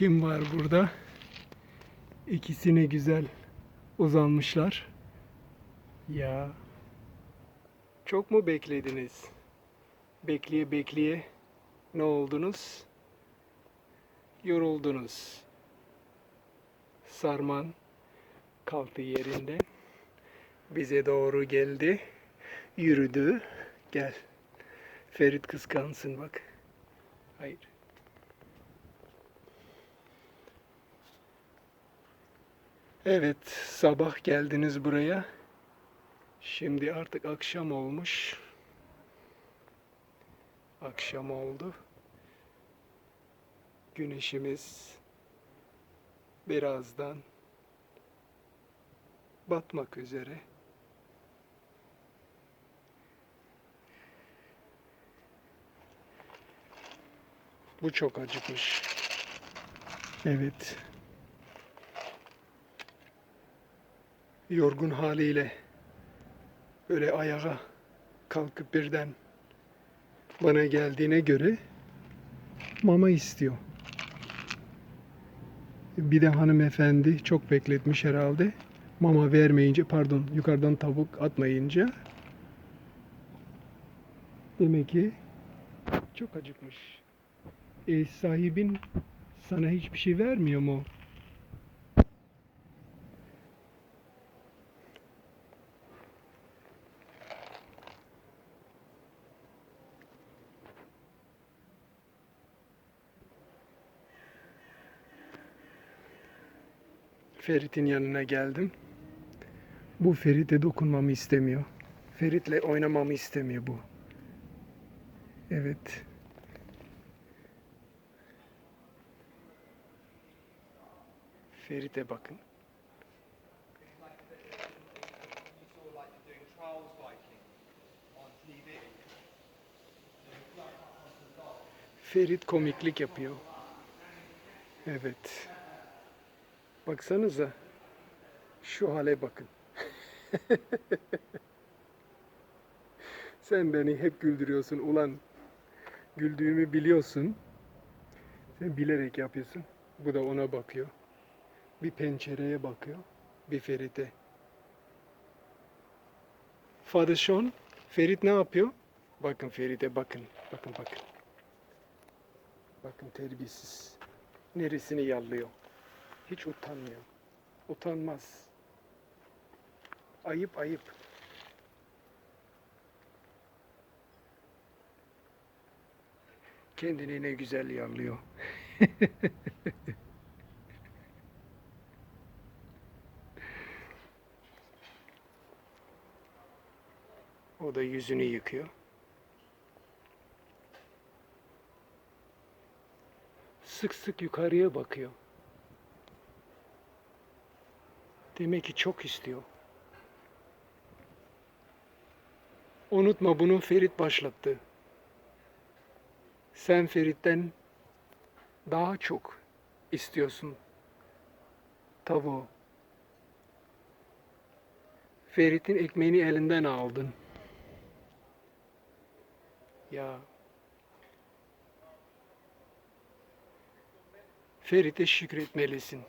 Kim var burada? İkisine güzel uzanmışlar. Ya. Çok mu beklediniz? Bekleye bekleye ne oldunuz? Yoruldunuz. Sarman kalktı yerinden. Bize doğru geldi. Yürüdü. Gel. Ferit kıskansın bak. Hayır. Evet, sabah geldiniz buraya. Şimdi artık akşam olmuş. Akşam oldu. Güneşimiz birazdan batmak üzere. Bu çok acıkmış. Evet. Yorgun haliyle böyle ayağa kalkıp birden bana geldiğine göre mama istiyor. Bir de hanımefendi çok bekletmiş herhalde. Mama vermeyince, pardon, yukarıdan tavuk atmayınca demek ki çok acıkmış. E, sahibin sana hiçbir şey vermiyor mu? Ferit'in yanına geldim. Bu Ferit'e dokunmamı istemiyor. Ferit'le oynamamı istemiyor bu. Evet. Ferit'e bakın. Ferit komiklik yapıyor. Evet. Baksanıza. Şu hale bakın. Sen beni hep güldürüyorsun ulan. Güldüğümü biliyorsun. Sen bilerek yapıyorsun. Bu da ona bakıyor. Bir pencereye bakıyor. Bir Ferit'e. Sean, Ferit ne yapıyor? Bakın Ferit'e bakın. Bakın bakın. Bakın terbiyesiz. Neresini yallıyor. Hiç utanmıyor. Utanmaz. Ayıp ayıp. Kendini ne güzel yallıyor. o da yüzünü yıkıyor. Sık sık yukarıya bakıyor. Demek ki çok istiyor. Unutma bunu Ferit başlattı. Sen Ferit'ten daha çok istiyorsun tavuğu. Ferit'in ekmeğini elinden aldın. Ya. Ferit'e şükretmelisin.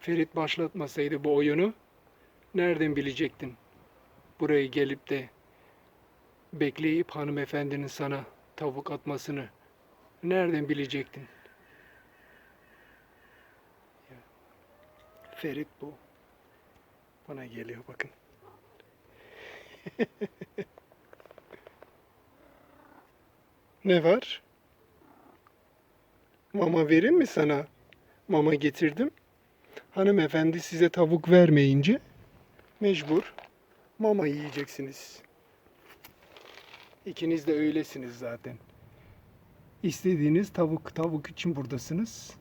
Ferit başlatmasaydı bu oyunu nereden bilecektin? Buraya gelip de bekleyip hanımefendinin sana tavuk atmasını nereden bilecektin? Ferit bu. Bana geliyor bakın. ne var? Mama vereyim mi sana? Mama getirdim. Hanımefendi size tavuk vermeyince mecbur mama yiyeceksiniz. İkiniz de öylesiniz zaten. İstediğiniz tavuk tavuk için buradasınız.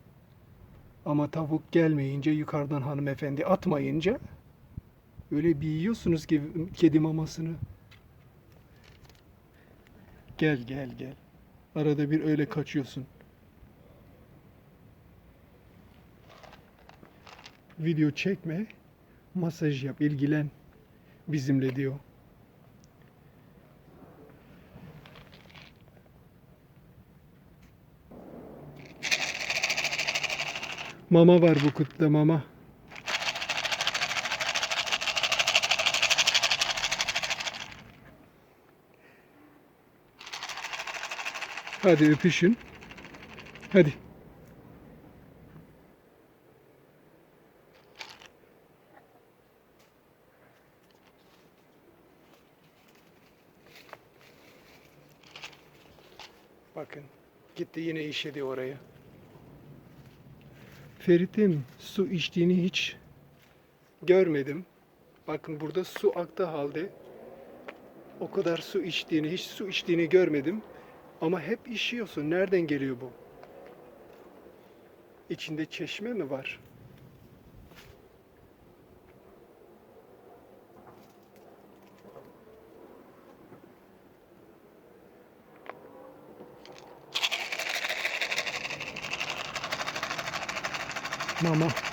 Ama tavuk gelmeyince yukarıdan hanımefendi atmayınca öyle bir yiyorsunuz ki kedi mamasını. Gel gel gel. Arada bir öyle kaçıyorsun. Video çekme, masaj yap, ilgilen bizimle diyor. Mama var bu kutuda mama. Hadi öpüşün. Hadi. Bakın gitti yine işedi oraya. Ferit'in su içtiğini hiç görmedim. Bakın burada su aktı halde. O kadar su içtiğini, hiç su içtiğini görmedim. Ama hep işiyorsun. Nereden geliyor bu? İçinde çeşme mi var? Mama.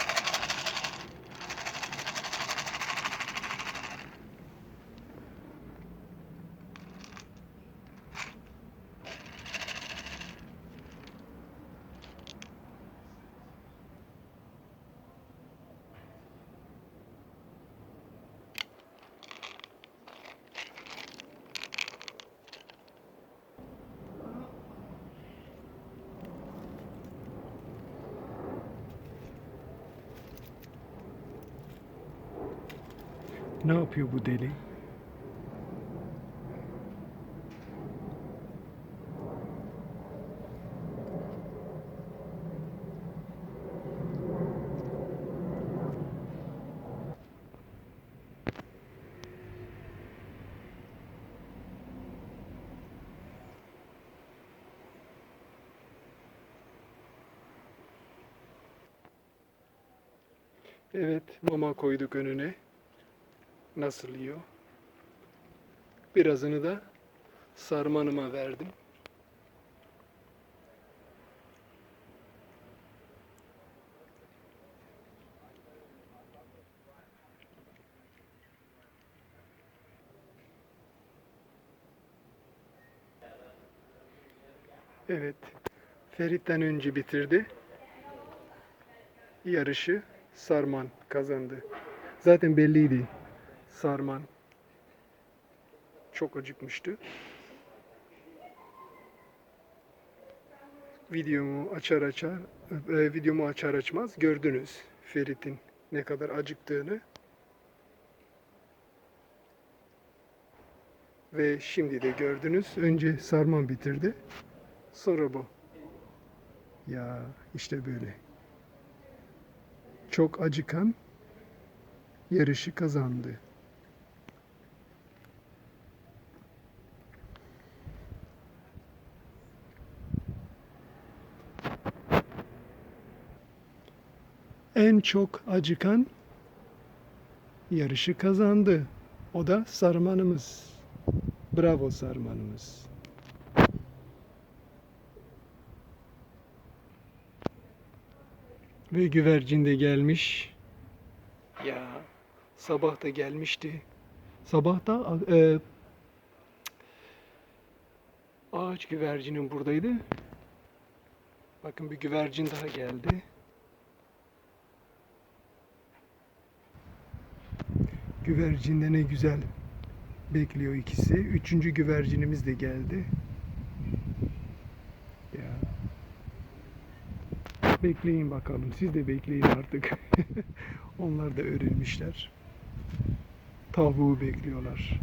Ne yapıyor bu deli? Evet, mama koyduk önüne. Nasıl yiyor? Birazını da sarmanıma verdim. Evet. Ferit'ten önce bitirdi. Yarışı Sarman kazandı. Zaten belliydi. Sarman çok acıkmıştı. Videomu açar açar, e, videomu açar açmaz gördünüz Ferit'in ne kadar acıktığını. Ve şimdi de gördünüz. Önce Sarman bitirdi. Sonra bu. Ya işte böyle. Çok acıkan yarışı kazandı. En çok acıkan yarışı kazandı. O da Sarmanımız. Bravo Sarmanımız. Ve güvercin de gelmiş. Ya sabah da gelmişti. Sabah da e, ağaç güvercinin buradaydı. Bakın bir güvercin daha geldi. Güvercin de ne güzel bekliyor ikisi. Üçüncü güvercinimiz de geldi. Ya. Bekleyin bakalım. Siz de bekleyin artık. Onlar da öğrenmişler. Tavuğu bekliyorlar.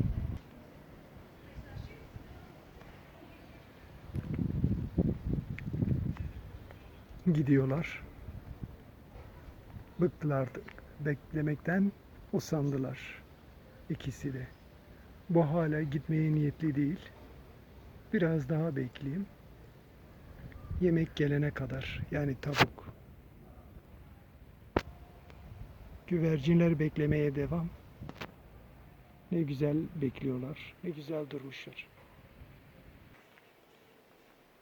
Gidiyorlar. Bıktılar artık. Beklemekten usandılar. İkisi de. Bu hala gitmeye niyetli değil. Biraz daha bekleyeyim. Yemek gelene kadar. Yani tavuk. Güvercinler beklemeye devam. Ne güzel bekliyorlar. Ne güzel durmuşlar.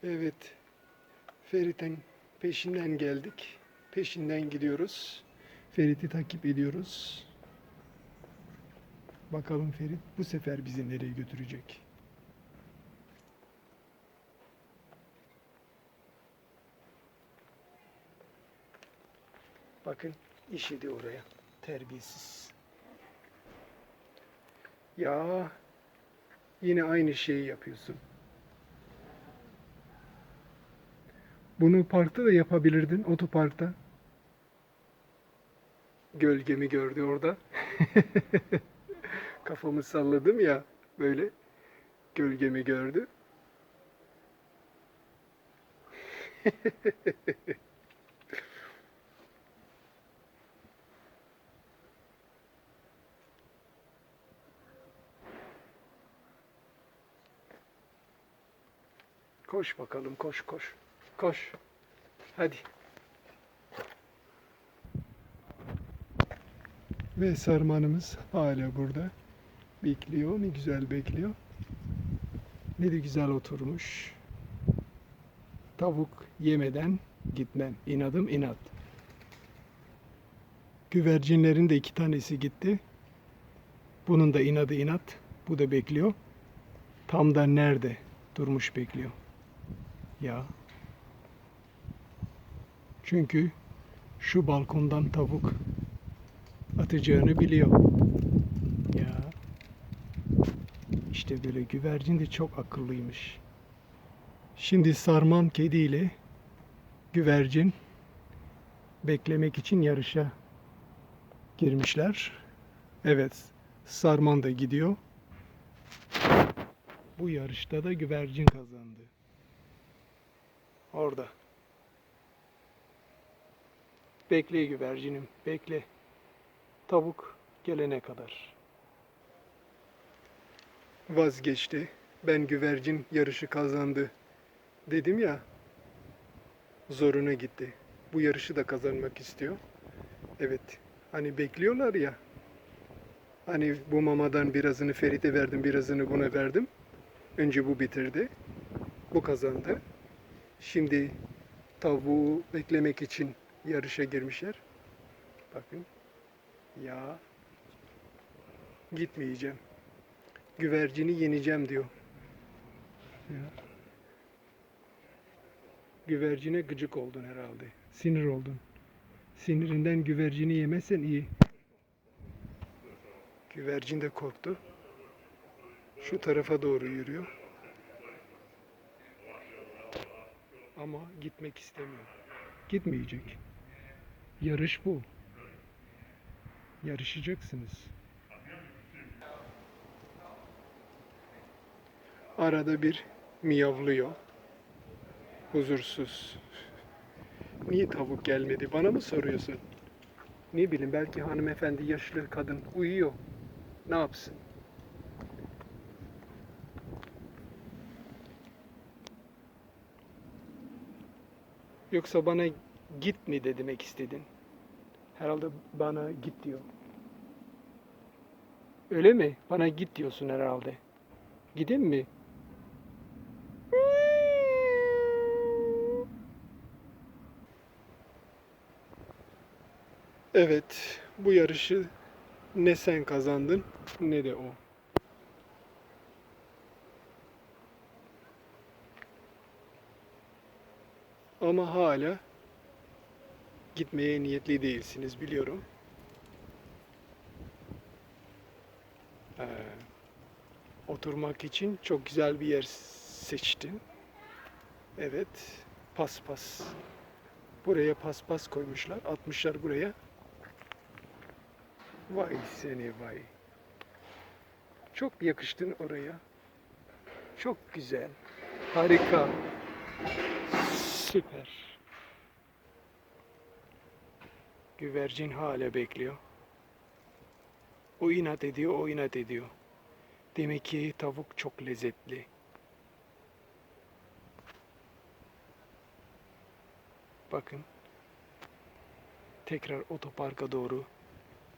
Evet. Ferit'in peşinden geldik. Peşinden gidiyoruz. Ferit'i takip ediyoruz. Bakalım Ferit bu sefer bizi nereye götürecek? Bakın işedi oraya. Terbiyesiz. Ya yine aynı şeyi yapıyorsun. Bunu parkta da yapabilirdin, otoparkta. Gölgemi gördü orada. Kafamı salladım ya böyle. Gölgemi gördü. Koş bakalım koş koş. Koş. Hadi. Ve sarmanımız hala burada. Bekliyor. Ne güzel bekliyor. Ne de güzel oturmuş. Tavuk yemeden gitmem. İnadım inat. Güvercinlerin de iki tanesi gitti. Bunun da inadı inat. Bu da bekliyor. Tam da nerede durmuş bekliyor. Ya. Çünkü şu balkondan tavuk atacağını biliyor. Ya. İşte böyle güvercin de çok akıllıymış. Şimdi sarman kediyle güvercin beklemek için yarışa girmişler. Evet, sarman da gidiyor. Bu yarışta da güvercin kazandı. Orada. Bekle güvercinim, bekle. Tavuk gelene kadar. Vazgeçti. Ben güvercin yarışı kazandı. Dedim ya. Zoruna gitti. Bu yarışı da kazanmak istiyor. Evet. Hani bekliyorlar ya. Hani bu mamadan birazını Ferit'e verdim, birazını buna verdim. Önce bu bitirdi. Bu kazandı. Şimdi tavuğu beklemek için yarışa girmişler. Bakın. Ya. Gitmeyeceğim. Güvercini yeneceğim diyor. Güvercine gıcık oldun herhalde. Sinir oldun. Sinirinden güvercini yemezsen iyi. Güvercin de korktu. Şu tarafa doğru yürüyor. Ama gitmek istemiyor. Gitmeyecek. Yarış bu. Yarışacaksınız. Arada bir miyavlıyor. Huzursuz. Niye tavuk gelmedi? Bana mı soruyorsun? Ne bileyim belki hanımefendi yaşlı kadın uyuyor. Ne yapsın? Yoksa bana git mi de demek istedin? Herhalde bana git diyor. Öyle mi? Bana git diyorsun herhalde. Gideyim mi? Evet, bu yarışı ne sen kazandın ne de o. Ama hala gitmeye niyetli değilsiniz biliyorum. Ee, oturmak için çok güzel bir yer seçtin. Evet, paspas. Buraya paspas koymuşlar, atmışlar buraya. Vay seni vay. Çok yakıştın oraya. Çok güzel. Harika. Süper. Güvercin hala bekliyor. O inat ediyor, o inat ediyor. Demek ki tavuk çok lezzetli. Bakın. Tekrar otoparka doğru,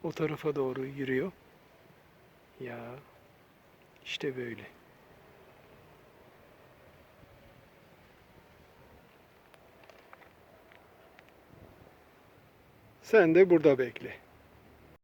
o tarafa doğru yürüyor. Ya işte böyle. Sen de burada bekle.